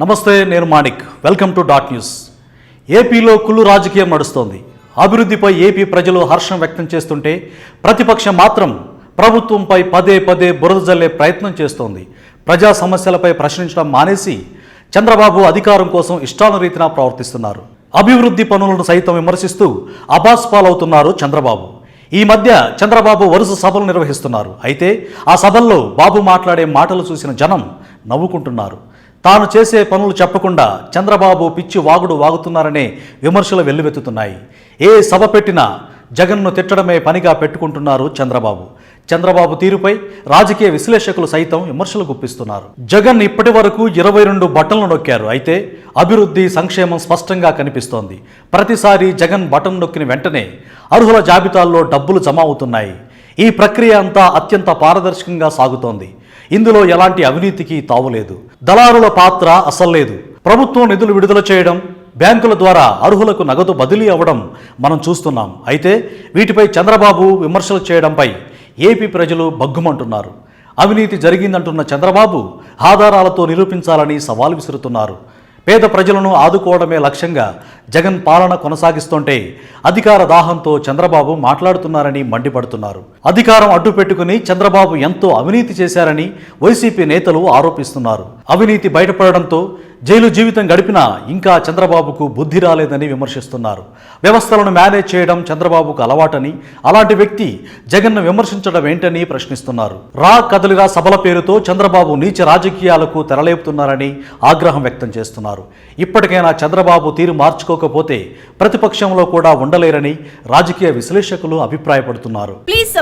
నమస్తే నేను Manik. Welcome to Dot News. ఏపీలో కుళ్ళు రాజకీయం నడుస్తోంది. అభివృద్ధిపై ఏపీ ప్రజలు హర్షం వ్యక్తం చేస్తుంటే ప్రతిపక్షం మాత్రం ప్రభుత్వంపై పదే పదే బురద జల్లే ప్రయత్నం చేస్తోంది. ప్రజా సమస్యలపై ప్రశ్నించడం మానేసి చంద్రబాబు అధికారం కోసం ఇష్టానురీతిన ప్రవర్తిస్తున్నారు. అభివృద్ధి పనులను సైతం విమర్శిస్తూ అబాస్ పాలవుతున్నారు చంద్రబాబు. ఈ మధ్య చంద్రబాబు వరుస సభలు నిర్వహిస్తున్నారు. అయితే ఆ సభల్లో బాబు మాట్లాడే మాటలు చూసిన జనం నవ్వుకుంటున్నారు. తాను చేసే పనులు చెప్పకుండా చంద్రబాబు పిచ్చి వాగుడు వాగుతున్నారనే విమర్శలు వెల్లువెత్తుతున్నాయి. ఏ సభ పెట్టినా జగన్ను తిట్టడమే పనిగా పెట్టుకుంటున్నారు చంద్రబాబు. చంద్రబాబు తీరుపై రాజకీయ విశ్లేషకులు సైతం విమర్శలు గుప్పిస్తున్నారు. జగన్ ఇప్పటి వరకు ఇరవై రెండు బటన్లు నొక్కారు. అయితే అభివృద్ధి సంక్షేమం స్పష్టంగా కనిపిస్తోంది. ప్రతిసారి జగన్ బటన్ నొక్కిన వెంటనే అర్హుల జాబితాల్లో డబ్బులు జమ అవుతున్నాయి. ఈ ప్రక్రియ అంతా అత్యంత పారదర్శకంగా సాగుతోంది. ఇందులో ఎలాంటి అవినీతికి తావులేదు దళారుల పాత్ర అసలు లేదు. ప్రభుత్వం నిధులు విడుదల చేయడం బ్యాంకుల ద్వారా అర్హులకు నగదు బదిలీ అవ్వడం మనం చూస్తున్నాం. అయితే వీటిపై చంద్రబాబు విమర్శలు చేయడంపై ఏపీ ప్రజలు బగ్గుమంటున్నారు అవినీతి జరిగిందంటున్న చంద్రబాబు ఆధారాలతో నిరూపించాలని సవాల్ విసురుతున్నారు. పేద ప్రజలను ఆదుకోవడమే లక్ష్యంగా జగన్ పాలన కొనసాగిస్తుంటే అధికార దాహంతో చంద్రబాబు మాట్లాడుతున్నారని మండిపడుతున్నారు. అధికారం అడ్డు పెట్టుకుని చంద్రబాబు ఎంతో అవినీతి చేశారని వైసీపీ నేతలు ఆరోపిస్తున్నారు. అవినీతి బయటపడడంతో జైలు జీవితం గడిపినా ఇంకా చంద్రబాబుకు బుద్ధి రాలేదని విమర్శిస్తున్నారు. వ్యవస్థలను మేనేజ్ చేయడం చంద్రబాబుకు అలవాటని అలాంటి వ్యక్తి జగన్ను విమర్శించడం ఏంటని ప్రశ్నిస్తున్నారు. రా కదలిరా సభల పేరుతో చంద్రబాబు నీచ రాజకీయాలకు తెరలేపుతున్నారని ఆగ్రహం వ్యక్తం చేస్తున్నారు. ఇప్పటికైనా చంద్రబాబు తీరు మార్చుకోకపోతే ప్రతిపక్షంలో కూడా ఉండలేరని రాజకీయ విశ్లేషకులు అభిప్రాయపడుతున్నారు. ప్లీజ్.